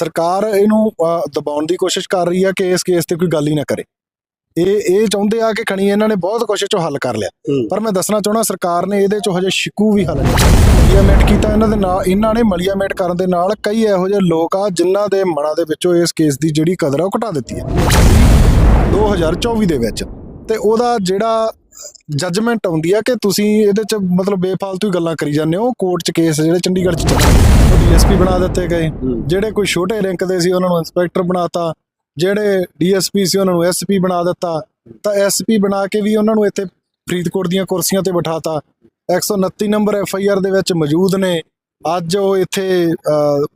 ਸਰਕਾਰ ਇਹਨੂੰ ਦਬਾਉਣ ਦੀ ਕੋਸ਼ਿਸ਼ ਕਰ ਰਹੀ ਆ ਕਿ ਇਸ ਕੇਸ ਤੇ ਕੋਈ ਗੱਲ ਹੀ ਨਾ ਕਰੇ। ਇਹ ਇਹ ਚਾਹੁੰਦੇ ਆ ਕਿ ਖਣੀ ਇਹਨਾਂ ਨੇ ਬਹੁਤ ਕੋਸ਼ਿਸ਼ ਚੋਂ ਹੱਲ ਕਰ ਲਿਆ। ਪਰ ਮੈਂ ਦੱਸਣਾ ਚਾਹਣਾ ਸਰਕਾਰ ਨੇ ਇਹਦੇ ਚੋਂ ਹਜੇ ਸ਼ਿਕੂ ਵੀ ਹੱਲ ਨਹੀਂ ਮਲੀਆਮੇਟ ਕੀਤਾ ਇਹਨਾਂ ਦੇ ਨਾਲ ਇਹਨਾਂ ਨੇ ਮਲੀਆਮੇਟ ਕਰਨ ਦੇ ਨਾਲ ਕਈ ਇਹੋ ਜਿਹੇ ਲੋਕ ਆ ਜਿਨ੍ਹਾਂ ਦੇ ਮਨਾਂ ਦੇ ਵਿੱਚੋਂ ਇਸ ਕੇਸ ਦੀ ਜਿਹੜੀ ਕਦਰ ਆ ਉਹ ਘਟਾ ਦਿੱਤੀ ਹੈ। 2024 ਦੇ ਵਿੱਚ। ਤੇ ਉਹਦਾ ਜਿਹੜਾ ਜੱਜਮੈਂਟ ਆਉਂਦੀ ਆ ਕਿ ਤੁਸੀਂ ਇਹਦੇ ਚ ਮਤਲਬ ਬੇਫਾਲਤੂ ਹੀ ਗੱਲਾਂ ਕਰੀ ਜਾਂਦੇ ਹੋ ਕੋਰਟ ਚ ਕੇਸ ਜਿਹੜੇ ਚੰਡੀਗੜ੍ਹ ਚ ਚੱਲ ਉਹ ਡੀਐਸਪੀ ਬਣਾ ਦਿੱਤੇ ਗਏ। ਜਿਹੜੇ ਕੋਈ ਛੋਟੇ ਰੈਂਕ ਦੇ ਸੀ ਉਹਨਾਂ ਨੂੰ ਇੰਸਪੈਕਟਰ ਬਣਾਤਾ ਜਿਹੜੇ ਡੀਐਸਪੀ ਸੀ ਉਹਨਾਂ ਨੂੰ ਐਸਪੀ ਬਣਾ ਦਿੱਤਾ। ਤਾਂ ਐਸਪੀ ਬਣਾ ਕੇ ਵੀ ਉਹਨਾਂ ਨੂੰ ਇੱਥੇ ਫਰੀਦਕੋਟ ਦੀਆਂ ਕੁਰਸੀਆਂ ਤੇ ਬਿਠਾਤਾ। 129 ਨੰਬਰ ਐਫਆਈਆਰ ਦੇ ਵਿੱਚ ਮੌਜੂਦ ਨੇ। ਅੱਜ ਉਹ ਇੱਥੇ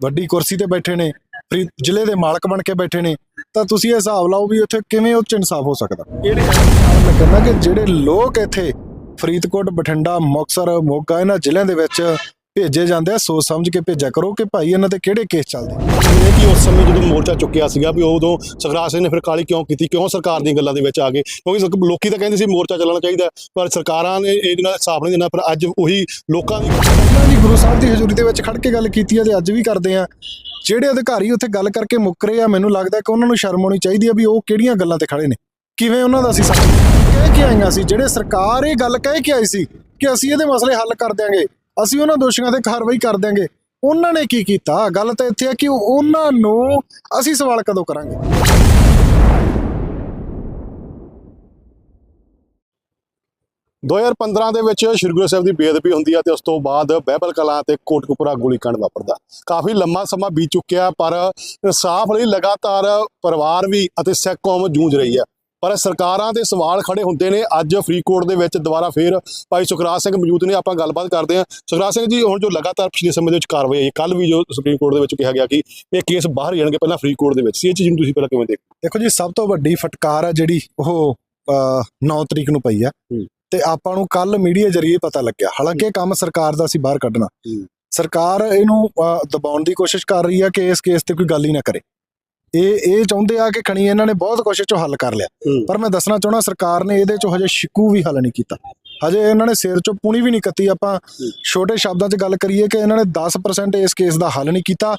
ਵੱਡੀ ਕੁਰਸੀ ਤੇ ਬੈਠੇ ਨੇ। ਜ਼ਿਲ੍ਹੇ ਦੇ ਮਾਲਕ ਬਣ ਕੇ ਬੈਠੇ ਨੇ। ਤਾਂ ਤੁਸੀਂ ਇਹ ਹਿਸਾਬ ਲਾਓ ਵੀ ਉੱਥੇ ਕਿਵੇਂ ਉਹ ਚ ਇਨਸਾਫ ਹੋ ਸਕਦਾ? ਕਿਹੜੇ ਮੈਂ ਕਹਿੰਦਾ ਕਿ ਜਿਹੜੇ ਲੋਕ ਇੱਥੇ ਫਰੀਦਕੋਟ ਬਠਿੰਡਾ ਮੁਕਤਸਰ ਮੋਗਾ ਇਹਨਾਂ ਜ਼ਿਲ੍ਹਿਆਂ ਦੇ ਵਿੱਚ ਭੇਜੇ ਜਾਂਦੇ ਆ ਸੋਚ ਸਮਝ ਕੇ ਭੇਜਿਆ ਕਰੋ ਕਿ ਭਾਈ ਇਹਨਾਂ ਤੇ ਕਿਹੜੇ ਕੇਸ ਚੱਲਦੇ ਇਹ ਕਿ ਉਸ ਸਮੇਂ ਜਦੋਂ ਮੋਰਚਾ ਚੁੱਕਿਆ ਸੀਗਾ ਵੀ ਉਦੋਂ ਸੁਖਰਾਜ ਸਿੰਘ ਨੇ ਫਿਰ ਕਾਲੀ ਕਿਉਂ ਕੀਤੀ ਕਿਉਂ ਸਰਕਾਰ ਦੀਆਂ ਗੱਲਾਂ ਦੇ ਵਿੱਚ ਆ ਗਏ? ਕਿਉਂਕਿ ਲੋਕੀ ਤਾਂ ਕਹਿੰਦੇ ਸੀ ਮੋਰਚਾ ਚੱਲਣਾ ਚਾਹੀਦਾ ਪਰ ਸਰਕਾਰਾਂ ਨੇ ਇਹਦੇ ਨਾਲ ਸਾਫ਼ ਨਹੀਂ ਦੇਣਾ ਪਰ ਅੱਜ ਉਹੀ ਲੋਕਾਂ ਦੀ ਪਹਿਲਾਂ ਵੀ ਗੁਰੂ ਸਾਹਿਬ ਦੀ ਹਜ਼ੂਰੀ ਦੇ ਵਿੱਚ ਖੜ ਕੇ ਗੱਲ ਕੀਤੀ ਆ ਤੇ ਅੱਜ ਵੀ ਕਰਦੇ ਆ। ਜਿਹੜੇ ਅਧਿਕਾਰੀ ਉੱਥੇ ਗੱਲ ਕਰਕੇ ਮੁੱਕ ਰਹੇ ਆ ਮੈਨੂੰ ਲੱਗਦਾ ਕਿ ਉਹਨਾਂ ਨੂੰ ਸ਼ਰਮ ਆਉਣੀ ਚਾਹੀਦੀ ਆ ਵੀ ਉਹ ਕਿਹੜੀਆਂ ਗੱਲਾਂ ਤੇ ਖੜੇ ਨੇ। ਕਿਵੇਂ ਉਹਨਾਂ ਦਾ ਅਸੀਂ ਸੱਚ ਕਹਿ ਕੇ ਆਈਆਂ ਸੀ ਜਿਹੜੇ ਸਰਕਾਰ ਇਹ ਗੱਲ ਕਹਿ ਕੇ ਆਈ ਸੀ ਕਿ ਅਸੀਂ ਇਹਦੇ ਮਸਲੇ ਹੱਲ ਕਰ ਦਿਆਂਗੇ ਅਸੀਂ ਉਹਨਾਂ ਦੋਸ਼ੀਆਂ ਤੇ ਕਾਰਵਾਈ ਕਰ ਦਿਆਂਗੇ। ਉਹਨਾਂ ਨੇ ਕੀ ਕੀਤਾ? ਗੱਲ ਤਾਂ ਇੱਥੇ ਹੈ ਕਿ ਉਹਨਾਂ ਨੂੰ ਅਸੀਂ ਸਵਾਲ ਕਦੋਂ ਕਰਾਂਗੇ? 2015 ਦੇ ਵਿੱਚ ਸ਼੍ਰੀ ਗੁਰੂ ਸਾਹਿਬ ਦੀ ਬੇਅਦਬੀ ਹੁੰਦੀ ਹੈ ਤੇ ਉਸ ਤੋਂ ਬਾਅਦ ਬਹਿਬਲ ਕਲਾਂ ਤੇ ਕੋਟਕਪੁਰਾ ਗੋਲੀकांड ਵਾਪਰਦਾ। ਕਾਫੀ ਲੰਮਾ ਸਮਾਂ ਬੀਤ ਚੁੱਕਿਆ, ਪਰ ਇਨਸਾਫ ਲਈ ਲਗਾਤਾਰ ਪਰਿਵਾਰ ਵੀ ਅਤੇ ਸਿੱਖ ਕੌਮ ਜੂਝ ਰਹੀ ਹੈ ਪਰ ਸਰਕਾਰਾਂ ਦੇ ਸਵਾਲ ਖੜੇ ਹੁੰਦੇ ਨੇ। ਅੱਜ ਫਰੀਦਕੋਟ ਦੇ ਵਿੱਚ ਦੁਬਾਰਾ ਫੇਰ ਭਾਈ ਸੁਖਰਾਜ ਸਿੰਘ ਮੌਜੂਦ ਨੇ। ਆਪਾਂ ਗੱਲਬਾਤ ਕਰਦੇ ਹਾਂ। ਸੁਖਰਾਜ ਸਿੰਘ ਜੀ ਹੁਣ ਜੋ ਲਗਾਤਾਰ ਪਿਛਲੇ ਸਮੇਂ ਦੇ ਵਿੱਚ ਕਾਰਵਾਈ ਹੋਈ ਕੱਲ ਵੀ ਜੋ ਸੁਪਰੀਮ ਕੋਰਟ ਦੇ ਵਿੱਚ ਕਿਹਾ ਗਿਆ ਕਿ ਇਹ ਕੇਸ ਬਾਹਰ ਜਾਣਗੇ ਪਹਿਲਾਂ ਫਰੀਦਕੋਟ ਦੇ ਵਿੱਚ। ਸੀ ਇਹ ਚੀਜ਼ ਨੂੰ ਤੁਸੀਂ ਪਹਿਲਾਂ ਕਿਵੇਂ ਦੇਖਦੇ ਦੇਖੋ ਜੀ ਸਭ ਤੋਂ ਵੱਡੀ ਫਟਕਾਰ ਆ ਜਿਹੜੀ ਉਹ 9 ਤਰੀਕ ਨੂੰ ਪਈ ਆ। ਹੂੰ। ਤੇ ਆਪਾਂ ਨੂੰ ਕੱਲ ਮੀਡੀਆ ਜਰੀਏ ਪਤਾ ਲੱਗਿਆ। ਹਾਲਾਂਕਿ ਕੰਮ ਸਰਕਾਰ ਦਾ ਸੀ ਬਾਹਰ ਕੱਢਣਾ। ਹੂੰ। ਸਰਕਾਰ ਇਹਨੂੰ ਦਬਾਉਣ ਦੀ ਕੋਸ਼ਿਸ਼ ਕਰ ਰਹੀ ਆ ਕਿ ਇਸ ਕੇਸ ਤੇ ਕੋਈ ਗੱਲ ਹੀ ਨਾ ਕਰੇ। ਇਹ ਇਹ ਚਾਹੁੰਦੇ ਆ ਕਿ ਖਣੀ ਇਹਨਾਂ ਨੇ ਬਹੁਤ ਕੋਸ਼ਿਸ਼ ਚੋਂ ਹੱਲ ਕਰ ਲਿਆ। ਪਰ ਮੈਂ ਦੱਸਣਾ ਚਾਹਣਾ ਸਰਕਾਰ ਨੇ ਇਹਦੇ ਚੋਂ ਹਜੇ ਸ਼ਿਕੂ ਵੀ ਹੱਲ ਨਹੀਂ ਕੀਤਾ। ਹਜੇ ਇਹਨਾਂ ਨੇ ਸਿਰ ਚੋਂ ਪੂਣੀ ਵੀ ਨਹੀਂ ਕੱਤੀ। ਆਪਾਂ ਛੋਟੇ ਸ਼ਬਦਾਂ 'ਚ ਗੱਲ ਕਰੀਏ ਕਿ ਇਹਨਾਂ ਨੇ 10% ਇਸ ਕੇਸ ਦਾ ਹੱਲ ਨਹੀਂ ਕੀਤਾ।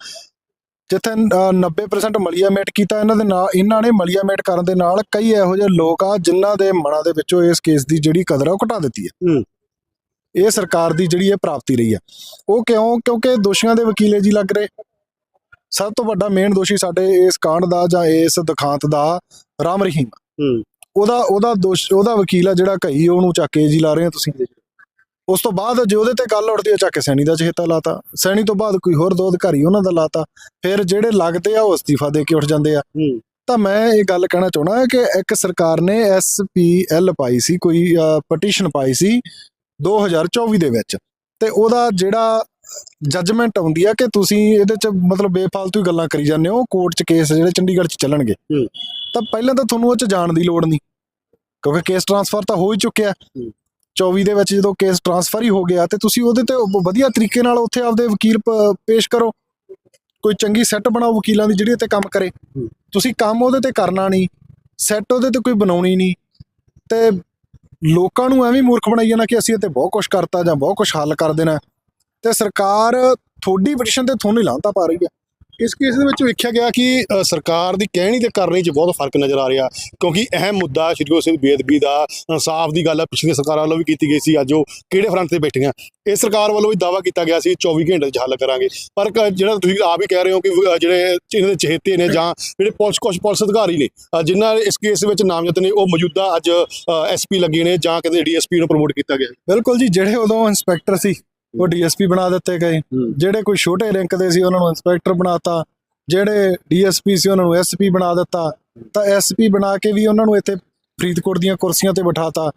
ਜਿੱਥੇ ਅ, 90% ਮਲੀਆਮੇਟ ਕੀਤਾ ਇਹਨਾਂ ਦੇ ਨਾਲ ਇਹਨਾਂ ਨੇ ਮਲੀਆਮੇਟ ਕਰਨ ਦੇ ਨਾਲ ਕਈ ਇਹੋ ਜਿਹੇ ਲੋਕ ਆ ਜਿਨ੍ਹਾਂ ਦੇ ਮਨਾਂ ਦੇ ਵਿੱਚੋਂ ਇਸ ਕੇਸ ਦੀ ਜਿਹੜੀ ਕਦਰ ਆ ਉਹ ਘਟਾ ਦਿੱਤੀ ਹੈ। ਹੂੰ। ਇਹ ਸਰਕਾਰ ਦੀ ਜਿਹੜੀ ਇਹ ਪ੍ਰਾਪਤੀ ਰਹੀ ਹੈ। ਉਹ ਕਿਉਂ? ਕਿਉਂਕਿ ਦੋਸ਼ੀਆਂ ਦੇ ਵਕੀਲੇ ਜੀ ਲੱਗ ਰਹੇ। ਸਭ ਤੋਂ ਵੱਡਾ ਮੇਨ ਦੋਸ਼ੀ ਸਾਡੇ ਇਸ ਕਾਂਡ ਦਾ ਜਾਂ ਇਸ ਦੁਖਾਂਤ ਦਾ ਰਾਮ ਰਹੀਮ। ਹੂੰ। ਉਹਦਾ ਉਹਦਾ ਦੋਸ਼ ਉਹਦਾ ਵਕੀਲ ਆ ਜਿਹੜਾ ਕਈ ਉਹਨੂੰ ਚੱਕ ਕੇ ਜੀ ਲਾ ਰਹੇ ਹੋ ਤੁਸੀਂ। ਉਸ ਤੋਂ ਬਾਅਦ ਜੇ ਉਹਦੇ ਤੇ ਗੱਲ ਉੱਠਦੀ ਹੈ ਚੱਕ ਕੇ ਸੈਣੀ ਦਾ ਚਹੇਤਾ ਲਾਤਾ। ਸੈਣੀ ਤੋਂ ਬਾਅਦ ਕੋਈ ਹੋਰ ਦੋ ਅਧਿਕਾਰੀ ਉਹਨਾਂ ਦਾ ਲਾਤਾ। ਫਿਰ ਜਿਹੜੇ ਲੱਗਦੇ ਆ ਉਹ ਅਸਤੀਫਾ ਦੇ ਕੇ ਉੱਠ ਜਾਂਦੇ ਆ। ਤਾਂ ਮੈਂ ਇਹ ਗੱਲ ਕਹਿਣਾ ਚਾਹਣਾ ਕਿ ਇੱਕ ਸਰਕਾਰ ਨੇ ਐਸਪੀਐਲ ਪਾਈ ਸੀ ਕੋਈ ਪਟੀਸ਼ਨ ਪਾਈ ਸੀ 2024 ਦੇ ਵਿੱਚ। ਤੇ ਉਹਦਾ ਜਿਹੜਾ ਜੱਜਮੈਂਟ ਆਉਂਦੀ ਆ ਕਿ ਤੁਸੀਂ ਇਹਦੇ ਚ ਮਤਲਬ ਬੇਫਾਲਤੂ ਹੀ ਗੱਲਾਂ ਕਰੀ ਜਾਂਦੇ ਹੋ ਕੋਰਟ ਚ ਕੇਸ ਜਿਹੜੇ ਚੰਡੀਗੜ੍ਹ ਚ ਚੱਲਣਗੇ। ਤਾਂ ਪਹਿਲਾਂ ਤਾਂ ਤੁਹਾਨੂੰ ਉਹ ਚ ਜਾਣ ਦੀ ਲੋੜ ਨਹੀਂ ਕਿਉਂਕਿ ਕੇਸ ਟਰਾਂਸਫਰ ਤਾਂ ਹੋ ਹੀ ਚੁੱਕਿਆ। ਹੂੰ। 24 ਦੇ ਵਿੱਚ ਜਦੋਂ ਕੇਸ ਟਰਾਂਸਫਰ ਹੀ ਹੋ ਗਿਆ ਤੇ ਤੁਸੀਂ ਉਹਦੇ ਤੇ ਵਧੀਆ ਤਰੀਕੇ ਨਾਲ ਉੱਥੇ ਆਪਦੇ ਵਕੀਲ ਪੇਸ਼ ਕਰੋ। ਕੋਈ ਚੰਗੀ ਸੈੱਟ ਬਣਾਓ ਵਕੀਲਾਂ ਦੀ ਜਿਹੜੀ ਇੱਥੇ ਕੰਮ ਕਰੇ। ਤੁਸੀਂ ਕੰਮ ਉਹਦੇ ਤੇ ਕਰਨਾ ਨਹੀਂ ਸੈੱਟ ਉਹਦੇ ਤੇ ਕੋਈ ਬਣਾਉਣੀ ਨਹੀਂ। ਤੇ ਲੋਕਾਂ ਨੂੰ ਐਵੇਂ ਮੂਰਖ ਬਣਾਈ ਜਾਣਾ ਕਿ ਅਸੀਂ ਇੱਥੇ ਬਹੁਤ ਕੁਝ ਕਰਤਾ ਜਾਂ ਬਹੁਤ ਕੁਝ ਹੱਲ ਕਰ ਦੇਣਾ। ਤੇ ਸਰਕਾਰ ਥੋੜੀ ਪਟੀਸ਼ਨ ਤੇ ਤੁਹਾਨੂੰ ਹੀ ਲਾਂਤਾ ਪਾ ਰਹੀ ਹੈ। ਇਸ ਕੇਸ ਦੇ ਵਿੱਚ ਵੇਖਿਆ ਗਿਆ ਕਿ ਅ, ਸਰਕਾਰ ਦੀ ਕਹਿਣੀ ਤੇ ਕਰਨੀ 'ਚ ਬਹੁਤ ਫ਼ਰਕ ਨਜ਼ਰ ਆ ਰਿਹਾ ਕਿਉਂਕਿ ਅਹਿਮ ਮੁੱਦਾ ਸ਼੍ਰੀ ਗੁਰੂ ਸਿੰਘ ਬੇਦਬੀ ਦਾ ਇਨਸਾਫ ਦੀ ਗੱਲ ਪਿਛਲੀ ਸਰਕਾਰਾਂ ਵੱਲੋਂ ਵੀ ਕੀਤੀ ਗਈ ਸੀ ਅੱਜ ਉਹ ਕਿਹੜੇ ਫਰੰਟ ਤੇ ਬੈਠੀਆਂ। ਇਹ ਸਰਕਾਰ ਵੱਲੋਂ ਵੀ ਦਾਵਾ ਕੀਤਾ ਗਿਆ ਸੀ 24 ਘੰਟੇ 'ਚ ਹੱਲ ਕਰਾਂਗੇ। ਪਰ ਕ- ਜਿਹੜਾ ਤੁਸੀਂ ਆਪ ਹੀ ਕਹਿ ਰਹੇ ਹੋ ਕਿ ਅ, ਜਿਹੜੇ ਇਹਨਾਂ ਦੇ ਚਹੇਤੇ ਨੇ ਜਾਂ ਜਿਹੜੇ ਪੁਲਿਸ ਕੁਛ ਪੁਲਿਸ ਅਧਿਕਾਰੀ ਨੇ ਅ, ਜਿਨ੍ਹਾਂ ਇਸ ਕੇਸ ਵਿੱਚ ਨਾਮਜ਼ਦ ਨੇ ਉਹ ਮੌਜੂਦਾ ਅੱਜ ਐਸਪੀ ਲੱਗੇ ਨੇ ਜਾਂ ਕਹਿੰਦੇ ਡੀਐਸਪੀ ਨੂੰ ਪ੍ਰਮੋਟ ਕੀਤਾ ਗਿਆ। ਬਿਲਕੁਲ ਜੀ ਜਿਹੜੇ ਉਦੋਂ ਇੰਸਪੈਕਟਰ ਸੀ ਉਹ ਡੀਐਸਪੀ ਬਣਾ ਦਿੱਤੇ ਗਏ। ਜਿਹੜੇ ਕੋਈ ਛੋਟੇ ਰੈਂਕ ਦੇ ਸੀ ਉਹਨਾਂ ਨੂੰ ਇੰਸਪੈਕਟਰ ਬਣਾਤਾ। ਜਿਹੜੇ ਡੀਐਸਪੀ ਸੀ ਉਹਨਾਂ ਨੂੰ ਐਸਪੀ ਬਣਾ ਦਿੱਤਾ। ਤਾਂ ਐਸਪੀ ਬਣਾ ਕੇ ਵੀ ਉਹਨਾਂ ਨੂੰ ਇੱਥੇ ਫਰੀਦਕੋਟ ਦੀਆਂ ਕੁਰਸੀਆਂ ਤੇ ਬਿਠਾਤਾ।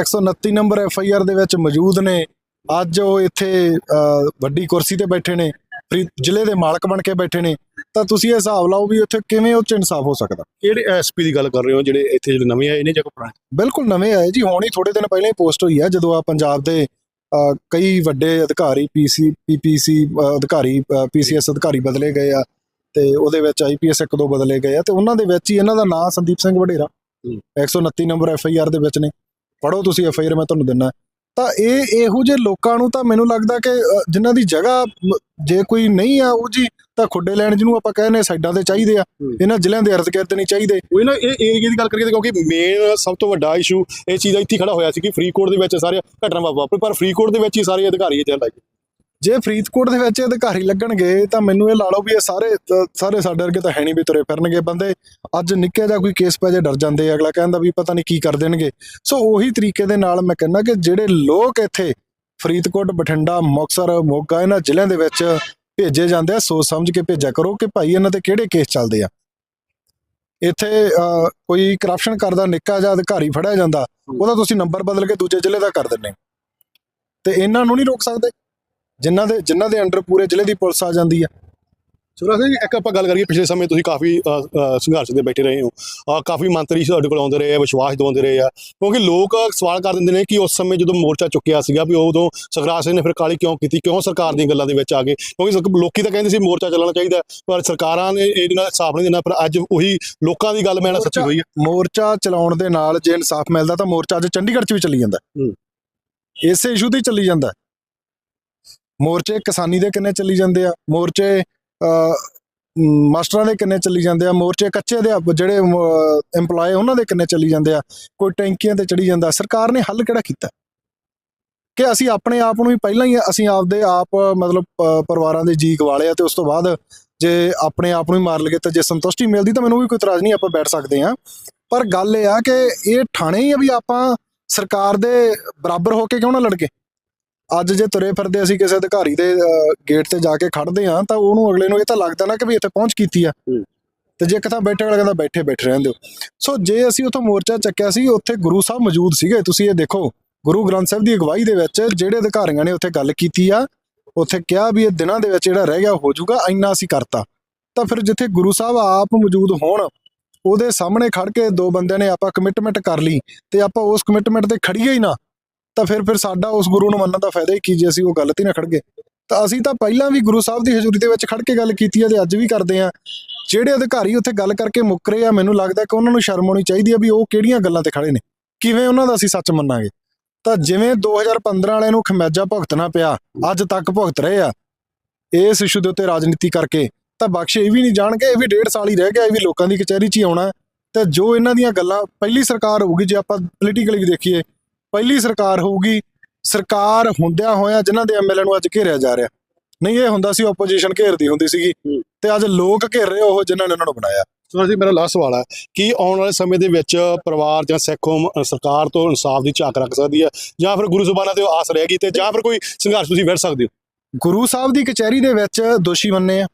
129 ਨੰਬਰ ਐਫਆਈਆਰ ਦੇ ਵਿੱਚ ਮੌਜੂਦ ਨੇ। ਅੱਜ ਉਹ ਇੱਥੇ ਵੱਡੀ ਕੁਰਸੀ ਤੇ ਬੈਠੇ ਨੇ। ਫਰੀਦ ਜ਼ਿਲ੍ਹੇ ਦੇ ਮਾਲਕ ਬਣ ਕੇ ਬੈਠੇ ਨੇ। ਤਾਂ ਤੁਸੀਂ ਇਹ ਹਿਸਾਬ ਲਾਓ ਵੀ ਉੱਥੇ ਕਿਵੇਂ ਉਹ ਚ ਇਨਸਾਫ ਹੋ ਸਕਦਾ? ਕਿਹੜੇ ਐਸਪੀ ਦੀ ਗੱਲ ਕਰ ਰਹੇ ਹੋ? ਜਿਹੜੇ ਇੱਥੇ ਜਿਹੜੇ ਨਵੇਂ ਆਏ ਨੇ ਜਾਂ ਪੁਰਾਣੇ? ਬਿਲਕੁਲ ਨਵੇਂ ਆਏ ਜੀ। ਹੁਣ ਹੀ ਥੋੜੇ ਦਿਨ ਪਹਿਲਾਂ ਹੀ ਪੋਸਟ ਹੋਈ ਆ ਜਦੋਂ ਆ ਪੰਜਾਬ ਦੇ ਕਈ ਵੱਡੇ ਅਧਿਕਾਰੀ ਪੀਸੀ ਪੀਪੀਸੀ ਅਧਿਕਾਰੀ ਪੀਸੀਐਸ ਅਧਿਕਾਰੀ ਬਦਲੇ ਗਏ ਆ ਤੇ ਉਹਦੇ ਵਿੱਚ ਆਈਪੀਐਸ ਇੱਕ ਦੋ ਬਦਲੇ ਗਏ ਆ ਤੇ ਉਹਨਾਂ ਦੇ ਵਿੱਚ ਹੀ ਇਹਨਾਂ ਦਾ ਨਾਮ ਸੰਦੀਪ ਸਿੰਘ ਵਡੇਰਾ ਹੂੰ। 129 ਨੰਬਰ ਐਫਆਈਆਰ ਦੇ ਵਿੱਚ ਨੇ ਪੜੋ ਤੁਸੀਂ ਐਫਆਈਆਰ ਮੈਂ ਤੁਹਾਨੂੰ ਦਿੰਨਾ ਤਾਂ ਇਹ ਇਹੋ ਜਿਹੇ ਲੋਕਾਂ ਨੂੰ ਤਾਂ ਮੈਨੂੰ ਲੱਗਦਾ ਕਿ ਜਿਨ੍ਹਾਂ ਦੀ ਜਗ੍ਹਾ ਜੇ ਕੋਈ ਨਹੀਂ ਆ ਉਹ ਜੀ ਤਾਂ ਖੁੱਡੇ ਲੈਣ ਜਿਹਨੂੰ ਆਪਾਂ ਕਹਿੰਦੇ ਸਾਈਡਾਂ ਤੇ ਚਾਹੀਦੇ ਆ। ਇਹਨਾਂ ਜ਼ਿਲ੍ਹਿਆਂ ਦੇ ਇਰਦ ਗਿਰਦ ਨਹੀਂ ਚਾਹੀਦੇ। ਉਹ ਨਾ ਇਹ ਏਰੀਆ ਦੀ ਗੱਲ ਕਰੀਏ ਕਿਉਂਕਿ ਮੇਨ ਸਭ ਤੋਂ ਵੱਡਾ ਇਸ਼ੂ ਇਹ ਚੀਜ਼ ਇੱਥੇ ਖੜਾ ਹੋਇਆ ਸੀ ਕਿ ਫਰੀਦਕੋਟ ਦੇ ਵਿੱਚ ਸਾਰੇ ਘਟਨਾ ਵਾਪਰੀ ਪਰ ਫਰੀਦਕੋਟ ਦੇ ਵਿੱਚ ਹੀ ਸਾਰੇ ਅਧਿਕਾਰੀ ਇੱਥੇ ਲਾਏ ਜੇ ਫਰੀਦਕੋਟ ਦੇ ਵਿੱਚ ਅਧਿਕਾਰੀ ਲੱਗਣਗੇ ਤਾਂ ਮੈਨੂੰ ਇਹ ਲਾ ਲਓ ਵੀ ਇਹ ਸਾਰੇ ਸਾਰੇ ਸਾਡੇ ਵਰਗੇ ਤਾਂ ਹੈ ਨਹੀਂ ਵੀ ਤੁਰੇ ਫਿਰਨਗੇ ਬੰਦੇ। ਅੱਜ ਨਿੱਕੇ ਜਿਹਾ ਕੋਈ ਕੇਸ ਪੈ ਜੇ ਡਰ ਜਾਂਦੇ ਆ, ਅਗਲਾ ਕਹਿੰਦਾ ਵੀ ਪਤਾ ਨਹੀਂ ਕੀ ਕਰ ਦੇਣਗੇ। ਸੋ ਉਹੀ ਤਰੀਕੇ ਦੇ ਨਾਲ ਮੈਂ ਕਹਿੰਦਾ ਕਿ ਜਿਹੜੇ ਲੋਕ ਇੱਥੇ ਫਰੀਦਕੋਟ ਬਠਿੰਡਾ ਮੁਕਤਸਰ ਮੋਗਾ ਇਹਨਾਂ ਜ਼ਿਲ੍ਹਿਆਂ ਦੇ ਵਿੱਚ ਭੇਜੇ ਜਾਂਦੇ ਆ ਸੋਚ ਸਮਝ ਕੇ ਭੇਜਿਆ ਕਰੋ ਕਿ ਭਾਈ ਇਹਨਾਂ ਤੇ ਕਿਹੜੇ ਕੇਸ ਚੱਲਦੇ ਆ। ਇੱਥੇ ਅ, ਕੋਈ ਕਰਪਸ਼ਨ ਕਰਦਾ ਨਿੱਕਾ ਜਿਹਾ ਅਧਿਕਾਰੀ ਫੜਿਆ ਜਾਂਦਾ ਉਹਦਾ ਤੁਸੀਂ ਨੰਬਰ ਬਦਲ ਕੇ ਦੂਜੇ ਜ਼ਿਲ੍ਹੇ ਦਾ ਕਰ ਦਿੰਦੇ ਤੇ ਇਹਨਾਂ ਨੂੰ ਨਹੀਂ ਰੋਕ ਸਕਦੇ। ਜਿਨ੍ਹਾਂ ਦੇ ਜਿਨ੍ਹਾਂ ਦੇ ਅੰਡਰ ਪੂਰੇ ਜ਼ਿਲ੍ਹੇ ਦੀ ਪੁਲਿਸ ਆ ਜਾਂਦੀ ਆ। ਸੁਰਾ ਸਿੰਘ ਇੱਕ ਆਪਾਂ ਗੱਲ ਕਰੀਏ ਪਿਛਲੇ ਸਮੇਂ ਤੁਸੀਂ ਕਾਫੀ ਸੰਘਰਸ਼ ਦੇ ਬੈਠੇ ਰਹੇ ਹੋ। ਕਾਫੀ ਮੰਤਰੀ ਤੁਹਾਡੇ ਕੋਲ ਆਉਂਦੇ ਰਹੇ ਆ ਵਿਸ਼ਵਾਸ ਦਿਵਾਉਂਦੇ ਰਹੇ ਆ। ਕਿਉਂਕਿ ਲੋਕ ਸਵਾਲ ਕਰ ਦਿੰਦੇ ਨੇ ਕਿ ਉਸ ਸਮੇਂ ਜਦੋਂ ਮੋਰਚਾ ਚੁੱਕਿਆ ਸੀਗਾ ਵੀ ਉਦੋਂ ਸੁਖਰਾਜ ਸਿੰਘ ਨੇ ਫਿਰ ਕਾਲੀ ਕਿਉਂ ਕੀਤੀ ਕਿਉਂ ਸਰਕਾਰ ਦੀਆਂ ਗੱਲਾਂ ਦੇ ਵਿੱਚ ਆ ਗਏ? ਕਿਉਂਕਿ ਲੋਕੀ ਤਾਂ ਕਹਿੰਦੇ ਸੀ ਮੋਰਚਾ ਚੱਲਣਾ ਚਾਹੀਦਾ ਪਰ ਸਰਕਾਰਾਂ ਨੇ ਇਹਦੇ ਨਾਲ ਸਾਫ਼ ਨਹੀਂ ਦੇਣਾ ਪਰ ਅੱਜ ਉਹੀ ਲੋਕਾਂ ਦੀ ਗੱਲ ਮੈਂ ਨਾਲ ਸੱਚੀ ਹੋਈ ਹੈ ਮੋਰਚਾ ਚਲਾਉਣ ਦੇ ਨਾਲ ਜੇ ਇਨਸਾਫ ਮਿਲਦਾ ਤਾਂ ਮੋਰਚਾ ਅੱਜ ਚੰਡੀਗੜ੍ਹ 'ਚ ਵੀ ਚੱਲੀ ਜਾਂਦਾ। ਹੂੰ। ਇਸੇ ਇਸ਼ੂ ਤੇ ਹੀ ਚੱਲੀ ਜਾਂਦਾ। ਮੋਰਚੇ ਕਿਸਾਨੀ ਦੇ ਕਿੰਨੇ ਚੱਲੀ ਜਾਂਦੇ ਆ? ਮੋਰਚੇ ਅ, ਮਾਸਟਰਾਂ ਦੇ ਕਿੰਨੇ ਚੱਲੀ ਜਾਂਦੇ ਆ? ਮੋਰਚੇ ਕੱਚੇ ਦੇ ਜਿਹੜੇ EMPLOYE ਉਹਨਾਂ ਦੇ ਕਿੰਨੇ ਚੱਲੀ ਜਾਂਦੇ ਆ? ਕੋਈ ਟੈਂਕੀਆਂ ਤੇ ਚੜੀ ਜਾਂਦਾ? ਸਰਕਾਰ ਨੇ ਹੱਲ ਕਿਹੜਾ ਕੀਤਾ? ਕਿ ਅਸੀਂ ਆਪਣੇ ਆਪ ਨੂੰ ਹੀ ਪਹਿਲਾਂ ਹੀ ਅਸੀਂ ਆਪਦੇ ਆਪ ਮਤਲਬ ਪਰਿਵਾਰਾਂ ਦੇ ਜੀ ਗਵਾਲੇ ਆ ਤੇ ਉਸ ਤੋਂ ਬਾਅਦ ਜੇ ਆਪਣੇ ਆਪ ਨੂੰ ਹੀ ਮਾਰ ਲਗੇ ਤਾਂ ਜੇ ਸੰਤੁਸ਼ਟੀ ਮਿਲਦੀ ਤਾਂ ਮੈਨੂੰ ਵੀ ਕੋਈ ਇਤਰਾਜ਼ ਨਹੀਂ ਆਪਾਂ ਬੈਠ ਸਕਦੇ ਆ ਪਰ ਗੱਲ ਇਹ ਆ ਕਿ ਇਹ ਠਾਣੇ ਹੀ ਆ ਵੀ ਆਪਾਂ ਸਰਕਾਰ ਦੇ ਬਰਾਬਰ ਹੋ ਕੇ ਕਿਉਂ ਨਾ ਲੜਕੇ ਅੱਜ ਜੇ ਤੁਰੇ ਫਿਰਦੇ ਅਸੀਂ ਕਿਸੇ ਅਧਿਕਾਰੀ ਦੇ ਗੇਟ ਤੇ ਜਾ ਕੇ ਖੜਦੇ ਆ ਤਾਂ ਉਹਨੂੰ ਅਗਲੇ ਨੂੰ ਇਹ ਤਾਂ ਲੱਗਦਾ ਨਾ ਕਿ ਵੀ ਇੱਥੇ ਪਹੁੰਚ ਕੀਤੀ ਆ। ਤੇ ਜੇ ਕਿਤਾ ਬੈਠੇ ਵਾਲਾ ਕਹਿੰਦਾ ਬੈਠੇ ਬੈਠੇ ਰਹਿੰਦੇ ਹੋ ਸੋ ਜੇ ਅਸੀਂ ਉੱਥੋਂ ਮੋਰਚਾ ਚੱਕਿਆ ਸੀ ਉੱਥੇ ਗੁਰੂ ਸਾਹਿਬ ਮੌਜੂਦ ਸੀਗੇ। ਤੁਸੀਂ ਇਹ ਦੇਖੋ ਗੁਰੂ ਗ੍ਰੰਥ ਸਾਹਿਬ ਦੀ ਅਗਵਾਈ ਦੇ ਵਿੱਚ ਜਿਹੜੇ ਅਧਿਕਾਰੀਆਂ ਨੇ ਉੱਥੇ ਗੱਲ ਕੀਤੀ ਆ ਉੱਥੇ ਕਿਹਾ ਵੀ ਇਹ ਦਿਨਾਂ ਦੇ ਵਿੱਚ ਜਿਹੜਾ ਰਹਿ ਗਿਆ ਹੋ ਜਾਊਗਾ ਇੰਨਾ ਅਸੀਂ ਕਰਤਾ। ਤਾਂ ਫਿਰ ਜਿੱਥੇ ਗੁਰੂ ਸਾਹਿਬ ਆਪ ਮੌਜੂਦ ਹੋਣ ਉਹਦੇ ਸਾਹਮਣੇ ਖੜ ਕੇ ਦੋ ਬੰਦਿਆਂ ਨੇ ਆਪਾਂ ਕਮਿਟਮੈਂਟ ਕਰ ਲਈ ਤੇ ਆਪਾਂ ਉਸ ਕਮਿਟਮੈਂਟ ਤੇ ਖੜੀਏ ਹੀ ਨਾ। ਤਾਂ ਫਿਰ ਫਿਰ ਸਾਡਾ ਉਸ ਗੁਰੂ ਨੂੰ ਮੰਨਣ ਦਾ ਫਾਇਦਾ ਹੀ ਕੀ ਜੇ ਅਸੀਂ ਉਹ ਗਲਤ ਹੀ ਨਾ ਖੜ ਗਏ। ਤਾਂ ਅਸੀਂ ਤਾਂ ਪਹਿਲਾਂ ਵੀ ਗੁਰੂ ਸਾਹਿਬ ਦੀ ਹਜ਼ੂਰੀ ਦੇ ਵਿੱਚ ਖੜ ਕੇ ਗੱਲ ਕੀਤੀ ਹੈ ਤੇ ਅੱਜ ਵੀ ਕਰਦੇ ਆ ਜਿਹੜੇ ਅਧਿਕਾਰੀ ਉੱਥੇ ਗੱਲ ਕਰਕੇ ਮੁੱਕਰੇ ਆ, ਮੈਨੂੰ ਲੱਗਦਾ ਕਿ ਉਹਨਾਂ ਨੂੰ ਸ਼ਰਮ ਆਉਣੀ ਚਾਹੀਦੀ ਆ ਵੀ ਉਹ ਕਿਹੜੀਆਂ ਗੱਲਾਂ ਤੇ ਖੜੇ ਨੇ। ਕਿਵੇਂ ਉਹਨਾਂ ਦਾ ਅਸੀਂ ਸੱਚ ਮੰਨਾਂਗੇ? ਤਾਂ ਜਿਵੇਂ 2015 ਵਾਲਿਆਂ ਨੂੰ ਖਮੈਜਾ ਭੁਗਤਣਾ ਪਿਆ, ਅੱਜ ਤੱਕ ਭੁਗਤ ਰਹੇ ਆ। ਇਸ ਇਸ਼ੂ ਦੇ ਉੱਤੇ ਰਾਜਨੀਤੀ ਕਰਕੇ। ਤਾਂ ਬਖਸ਼ੇ ਇਹ ਵੀ ਨਹੀਂ ਜਾਣਗੇ, ਇਹ ਵੀ ਡੇਢ ਸਾਲ ਹੀ ਰਹਿ ਗਿਆ, ਇਹ ਵੀ ਲੋਕਾਂ ਦੀ ਕਚਹਿਰੀ 'ਚ ਹੀ ਆਉਣਾ। ਤੇ ਜੋ ਇਹਨਾਂ ਦੀਆਂ ਗੱਲਾਂ ਪਹਿਲੀ ਸਰਕਾਰ ਹੋਊਗੀ, ਜੇ ਆਪਾਂ ਪੋਲੀਟੀਕਲੀ ਵੀ ਦੇਖੀਏ ਪਹਿਲੀ ਸਰਕਾਰ ਹੋਊਗੀ ਸਰਕਾਰ ਹੁੰਦਿਆਂ ਹੋਇਆਂ ਜਿਨ੍ਹਾਂ ਦੇ ਐਮਐਲਏ ਨੂੰ ਅੱਜ ਘੇਰਿਆ ਜਾ ਰਿਹਾ ਨਹੀਂ ਇਹ ਹੁੰਦਾ ਸੀ ਆਪੋਜੀਸ਼ਨ ਘੇਰਦੀ ਹੁੰਦੀ ਸੀਗੀ। ਤੇ ਅੱਜ ਲੋਕ ਘੇਰ ਰਹੇ ਉਹ ਜਿਨ੍ਹਾਂ ਨੇ ਉਹਨਾਂ ਨੂੰ ਬਣਾਇਆ ਸੁਰਾ ਜੀ ਮੇਰਾ ਲਾਸਟ ਸਵਾਲ ਹੈ ਕਿ ਆਉਣ ਵਾਲੇ ਸਮੇਂ ਦੇ ਵਿੱਚ ਪਰਿਵਾਰ ਜਾਂ ਸਿੱਖ ਸਰਕਾਰ ਤੋਂ ਇਨਸਾਫ ਦੀ ਝਾਕ ਰੱਖ ਸਕਦੀ ਹੈ ਜਾਂ ਫਿਰ ਗੁਰੂ ਜ਼ੁਬਾਨਾਂ ਤੇ ਆਸ ਰਹੇਗੀ ਤੇ ਜਾਂ ਫਿਰ ਕੋਈ ਸੰਘਰਸ਼ ਤੁਸੀਂ ਵਿੜ ਸਕਦੇ ਹੋ ਗੁਰੂ ਸਾਹਿਬ ਦੀ ਕਚਹਿਰੀ ਦੇ ਵਿੱਚ ਦੋਸ਼ੀ ਮੰਨੇ ਆ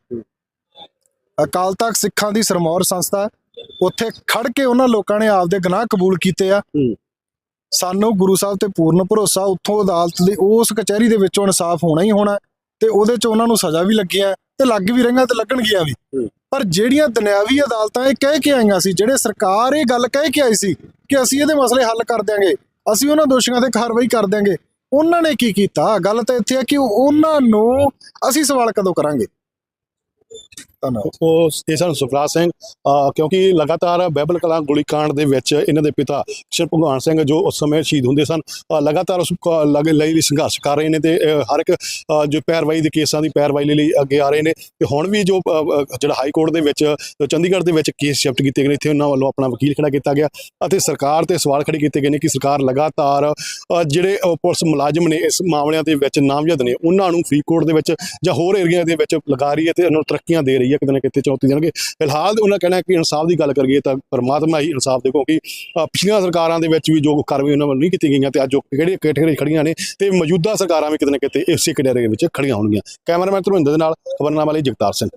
ਅਕਾਲ ਤਖਤ ਸਿੱਖਾਂ ਦੀ ਸਰਮੌਰ ਸੰਸਥਾ। ਉੱਥੇ ਖੜ ਕੇ ਉਹਨਾਂ ਲੋਕਾਂ ਨੇ ਆਪਦੇ ਗੁਨਾਹ ਕਬੂਲ ਕੀਤੇ ਆ। ਸਾਨੂੰ ਗੁਰੂ ਸਾਹਿਬ ਤੇ ਪੂਰਨ ਭਰੋਸਾ ਉੱਥੋਂ ਅਦਾਲਤ ਦੇ ਉਸ ਕਚਹਿਰੀ ਦੇ ਵਿੱਚੋਂ ਇਨਸਾਫ ਹੋਣਾ ਹੀ ਹੋਣਾ ਤੇ ਉਹਦੇ ਚ ਉਹਨਾਂ ਨੂੰ ਸਜ਼ਾ ਵੀ ਲੱਗੀਆਂ ਤੇ ਲੱਗ ਵੀ ਰਹੀਆਂ ਤੇ ਲੱਗਣਗੀਆਂ ਵੀ। ਪਰ ਜਿਹੜੀਆਂ ਦੁਨਿਆਵੀ ਅਦਾਲਤਾਂ ਇਹ ਕਹਿ ਕੇ ਆਈਆਂ ਸੀ ਜਿਹੜੇ ਸਰਕਾਰ ਇਹ ਗੱਲ ਕਹਿ ਕੇ ਆਈ ਸੀ ਕਿ ਅਸੀਂ ਇਹਦੇ ਮਸਲੇ ਹੱਲ ਕਰ ਦਿਆਂਗੇ ਅਸੀਂ ਉਹਨਾਂ ਦੋਸ਼ੀਆਂ ਤੇ ਕਾਰਵਾਈ ਕਰ ਦਿਆਂਗੇ ਉਹਨਾਂ ਨੇ ਕੀ ਕੀਤਾ? ਗੱਲ ਤਾਂ ਇੱਥੇ ਹੈ ਕਿ ਉਹਨਾਂ ਨੂੰ ਅਸੀਂ ਸਵਾਲ ਕਦੋਂ ਕਰਾਂਗੇ? ਧੰਨਵਾਦ ਉਹ ਇਹ ਸਨ ਸੁਖਰਾਜ ਸਿੰਘ ਅ, ਕਿਉਂਕਿ ਲਗਾਤਾਰ ਬਹਿਬਲ ਕਲਾਂ ਗੋਲੀकांड ਦੇ ਵਿੱਚ ਇਹਨਾਂ ਦੇ ਪਿਤਾ ਸ਼੍ਰੀ ਭਗਵਾਨ ਸਿੰਘ ਜੋ ਉਸ ਸਮੇਂ ਸ਼ਹੀਦ ਹੁੰਦੇ ਸਨ ਲਗਾਤਾਰ ਉਸ ਕ- ਲਈ ਸੰਘਰਸ਼ ਕਰ ਰਹੇ ਨੇ ਤੇ ਹਰ ਇੱਕ ਜੋ ਪੈਰਵਾਈ ਦੇ ਕੇਸਾਂ ਦੀ ਪੈਰਵਾਈ ਲਈ ਅੱਗੇ ਆ ਰਹੇ ਨੇ ਤੇ ਹੁਣ ਵੀ ਜੋ ਜਿਹੜਾ ਹਾਈ ਕੋਰਟ ਦੇ ਵਿੱਚ ਚੰਡੀਗੜ੍ਹ ਦੇ ਵਿੱਚ ਕੇਸ ਸ਼ਿਫਟ ਕੀਤੇ ਗਏ ਨੇ ਇੱਥੇ ਉਹਨਾਂ ਵੱਲੋਂ ਆਪਣਾ ਵਕੀਲ ਖੜਾ ਕੀਤਾ ਗਿਆ ਅਤੇ ਸਰਕਾਰ ਤੇ ਸਵਾਲ ਖੜੇ ਕੀਤੇ ਗਏ ਨੇ ਕਿ ਸਰਕਾਰ ਲਗਾਤਾਰ ਜਿਹੜੇ ਪੁਲਿਸ ਮੁਲਾਜ਼ਮ ਨੇ ਇਸ ਮਾਮਲਿਆਂ ਦੇ ਵਿੱਚ ਨਾਮਜ਼ਦ ਨੇ ਉਹਨਾਂ ਨੂੰ ਫਰੀਦਕੋਟ ਦੇ ਵਿੱਚ ਜਾਂ ਹੋਰ ਏਰੀਆ ਦੇ ਵਿੱਚ ਲਗਾ ਰਹੀ ਹੈ ਤੇ ਉਹਨਾਂ ਨੂੰ ਤਰੱਕੀਆਂ ਦੇ ਰਹੀ ਹੈ। ਕਿਤੇ ਨਾ ਕਿਤੇ ਚੌਥੀ ਦੇਣਗੇ। ਫਿਲਹਾਲ ਉਹਨਾਂ ਕਹਿਣਾ ਕਿ ਇਨਸਾਫ ਦੀ ਗੱਲ ਕਰੀਏ ਤਾਂ ਪਰਮਾਤਮਾ ਹੀ ਇਨਸਾਫ ਦੇ ਕਿਉਂਕਿ ਪਿਛਲੀਆਂ ਸਰਕਾਰਾਂ ਦੇ ਵਿੱਚ ਵੀ ਜੋ ਕਾਰਵਾਈ ਉਹਨਾਂ ਵੱਲੋਂ ਨਹੀਂ ਕੀਤੀ ਗਈਆਂ ਤੇ ਅੱਜ ਉਹ ਕਿਹੜੇ ਕੈਟੇਗਰੀ ਖੜੀਆਂ ਨੇ ਤੇ ਮੌਜੂਦਾ ਸਰਕਾਰਾਂ ਵੀ ਕਿਤੇ ਨਾ ਕਿਤੇ ਇਸੇ ਕੈਟੇਗਰੀ ਵਿੱਚ ਖੜੀਆਂ ਹੋਣਗੀਆਂ। ਕੈਮਰਾਮੈਨ ਧਰਮਿੰਦਰ ਦੇ ਨਾਲ ਖਬਰਨਾਮਾ ਲਈ ਜਗਤਾਰ ਸਿੰਘ।